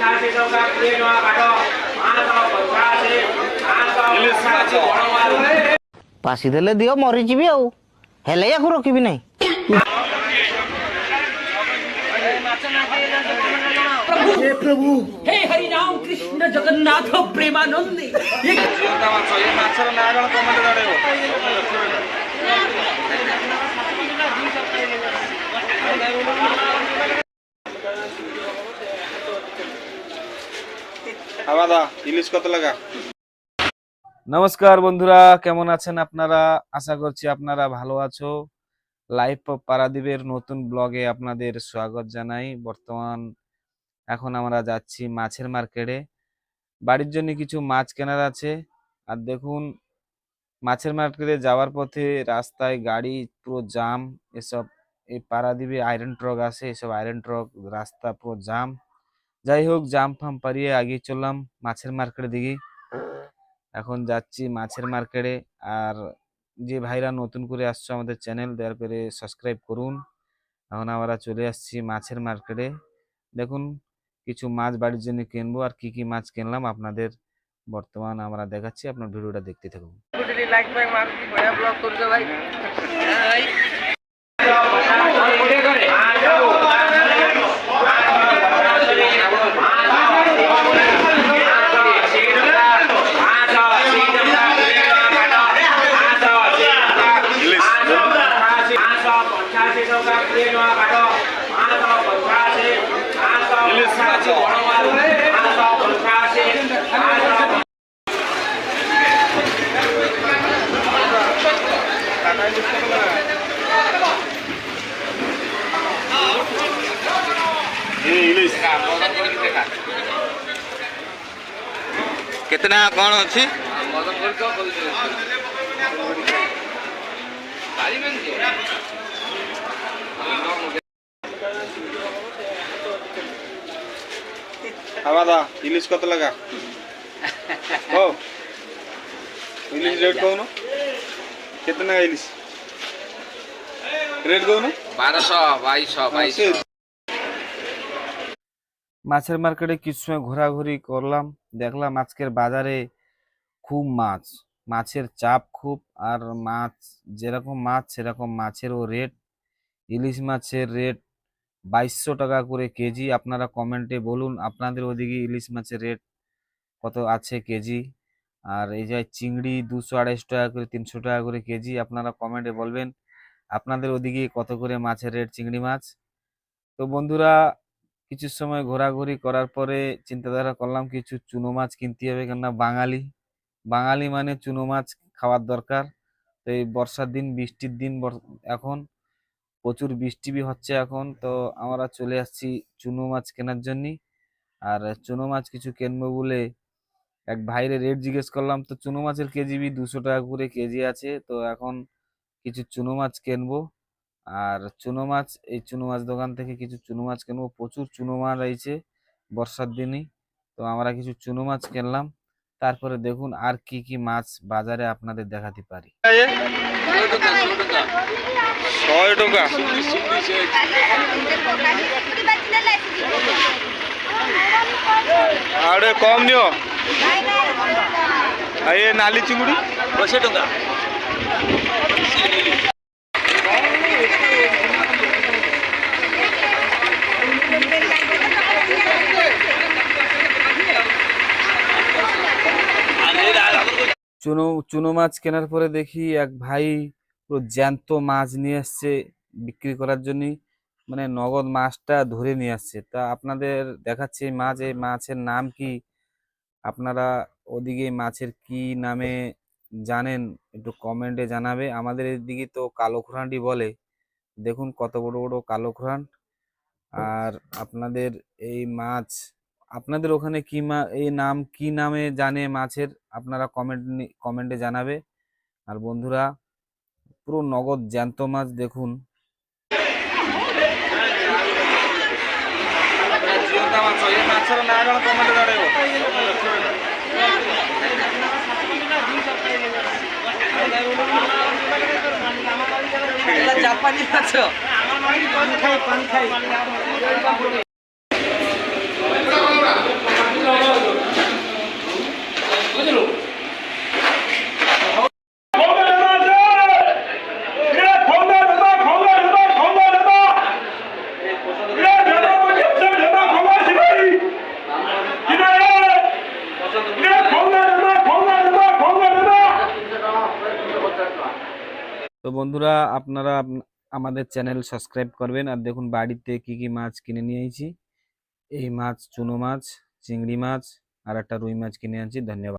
અઠ્યાસી સો કા બે નો કાઢો પાંચસો પચાસી પાંચસો પચાસી ગણો મારું પાસી દેલે દિયો મરી જીવી આઉ હેલે યાકુ રખીબી નહીં हे प्रभु हे हरि राम कृष्ण जगन्नाथ प्रेमानंदी ये माछर नारायण कमांड लड़ेओ নমস্কার বন্ধুরা, কেমন আছেন আপনারা? আশা করছি আপনারা ভালো আছো। লাইভ পারাদ্বীপের নতুন ব্লগে আপনাদের স্বাগত জানাই। বর্তমান এখন আমরা যাচ্ছি মাছের মার্কেটে বাড়ির জন্য কিছু মাছ কেনার আছে। আর দেখুন, মাছের মার্কেটে যাওয়ার পথে রাস্তায় গাড়ি পুরো জাম এসব এই পারাদ্বীপে আয়রন ট্রক আছে, এসব আয়রন ট্রক রাস্তা পুরো জাম যাই হোক, জাম ফাম পারিয়ে এগিয়ে চললাম মাছের মার্কেটের দিকে। এখন যাচ্ছি মাছের মার্কেটে আর যে ভাইরা নতুন করে আসছো আমাদের চ্যানেল দয়া করে সাবস্ক্রাইব করুন। এখন আমরা চলে আসছি মাছের মার্কেটে দেখুন, কিছু মাছ বাড়ির জন্য কিনবো আর কি কি মাছ কিনলাম আপনাদের বর্তমান আমরা দেখাচ্ছি। আপনার ভিডিওটা দেখতে থাকুন। କେତେ ଟଙ୍କା କ'ଣ ଅଛି খাওয়া ইলিশ কত লাগা? ও ইলিশ রেট কৌন না? ইলিশ? রেট কৌন মাছের মার্কেটে কিছু সময় ঘোরাঘুরি করলাম দেখলাম আজকের বাজারে খুব মাছ মাছের চাপ খুব আর মাছ যেরকম মাছ সেরকম মাছেরও রেট ইলিশ মাছের রেট বাইশশো টাকা করে কেজি। আপনারা কমেন্টে বলুন, আপনাদের ওদিকে ইলিশ মাছের রেট কত আছে কেজি? আর এই যে চিংড়ি দুশো আড়াইশো টাকা করে, তিনশো টাকা করে কেজি, আপনারা কমেন্টে বলবেন, আপনাদের ওদিকে কত করে মাছের রেট চিংড়ি মাছ? তো বন্ধুরা, কিছু সময় ঘোরাঘুরি করার পরে চিন্তাধারা করলাম, কিছু চুনো মাছ কিনতে হবে কেননা বাঙালি। বাঙালি মানে চুনো মাছ খাওয়ার দরকার। তো এই বর্ষার দিন, বৃষ্টির দিন এখন প্রচুর বৃষ্টি বি হচ্ছে এখন তো আমরা চলে আসছি চুনো মাছ কেনার জন্য আর চুনো মাছ কিছু কিনবো বলে এক ভাইরে রেট জিজ্ঞেস করলাম তো চুনো মাছের কেজি বি দুশো টাকা করে কেজি আছে তো এখন কিছু চুনো মাছ কিনবো আর চুনো মাছ এই চুনো মাছ দোকান থেকে কিছু চুনো মাছ কিনবো প্রচুর চুনো মাছ রয়েছে বর্ষার দিনই তো আমরা কিছু চুনো মাছ কিনলাম তারপরে দেখুন আর কি কি মাছ বাজারে আপনাদের দেখাতে পারি ଶହେ ଟଙ୍କା ଆଉ ଟିକେ କମ୍ ନିଅ ଆଉ ଏ ନାଲି ଚିଙ୍ଗୁଡ଼ି ଅଶୀ ଟଙ୍କା চুনো চুনো মাছ কেনার পরে দেখি এক ভাই পুরো জ্যান্ত মাছ নিয়ে আসছে বিক্রি করার জন্য মানে নগদ মাছটা ধরে নিয়ে আসছে। তা আপনাদের দেখাচ্ছি মাছ, এই মাছের নাম কি? আপনারা ওদিকে মাছের কি নামে জানেন? একটু কমেন্টে জানাবে। আমাদের এদিকে তো কালো খোরান্ডি বলে। দেখুন কত বড় বড় কালো খোরান আর আপনাদের এই মাছ, আপনাদের ওখানে কি মা, এই নাম কি নামে জানে মাছের? আপনারা কমেন্ট কমেন্টে জানাবে। আর বন্ধুরা পুরো নগদ জ্যান্ত মাছ দেখুন। জাপানি মাছ বন্ধুরা, আপনারা আপ- আমাদের চ্যানেল সাবস্ক্রাইব করবেন আর দেখুন বাড়িতে কি কি মাছ কিনে নিয়ে আইছি এই মাছ, চুনো মাছ, চিংড়ি মাছ আর একটা রুই মাছ কিনে আনছি ধন্যবাদ।